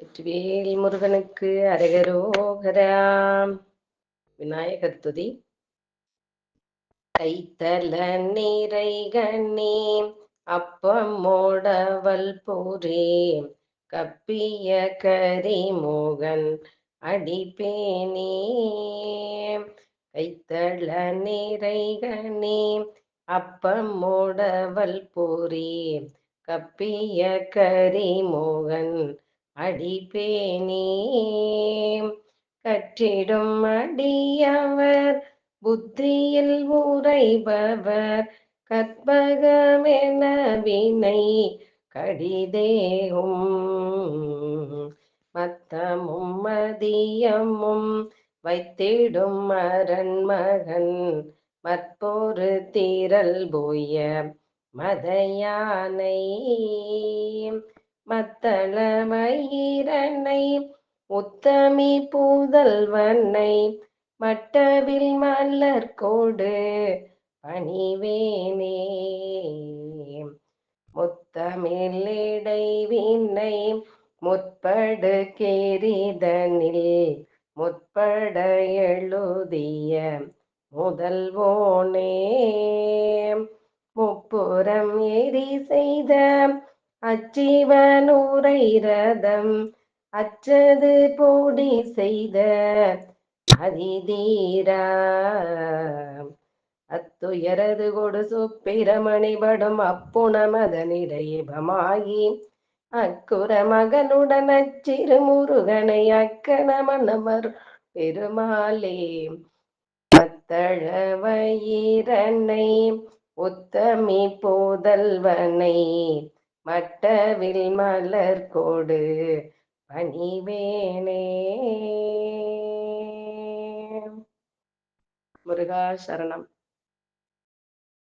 வெற்றிவேல் முருகனுக்கு அரகரோகராம் விநாயகர் துதி. கைத்தல நீரை கண்ணி அப்பம் மோடவல் பூரே கப்பிய கரிமோகன் அடிப்பேனே கைத்தள நீரை கண்ணி அப்பம் மோடவல் பூரே கப்பிய கரிமோகன் அடிப்பேனே. கற்றிடும் அடியவர் புத்தியில் உரைபவர் கற்பகமென வினை கடிதேகும். மத்தமும் மதியமும் வைத்திடும் அரண்மகன் மற்பொரு தீரல் போய மதையானை. மத்தளமயிரனை உத்தமி பூதல்வனை மட்டவில் மலர் கோடு பணிவேனே. முத்தமிழிடைவினை முற்படு கேரிதனில் முற்பட எழுதிய முதல்வோனே. முப்புறம் எரி செய்த அச்சிவனூரை ரதம் அச்சது போடி செய்த அதிதீரா. அத்துயரது கொடு சுப்பிரமணிபடும் அப்புணமதனிடையபமாகி அக்குற மகனுடன் அச்சிறு முருகனை அக்கணமனமர் பெருமாளே மத்தழவயிரனை உத்தமி போதல்வனை மட்டவில் மலர் கோடு பணிவேனே. முருகா சரணம்.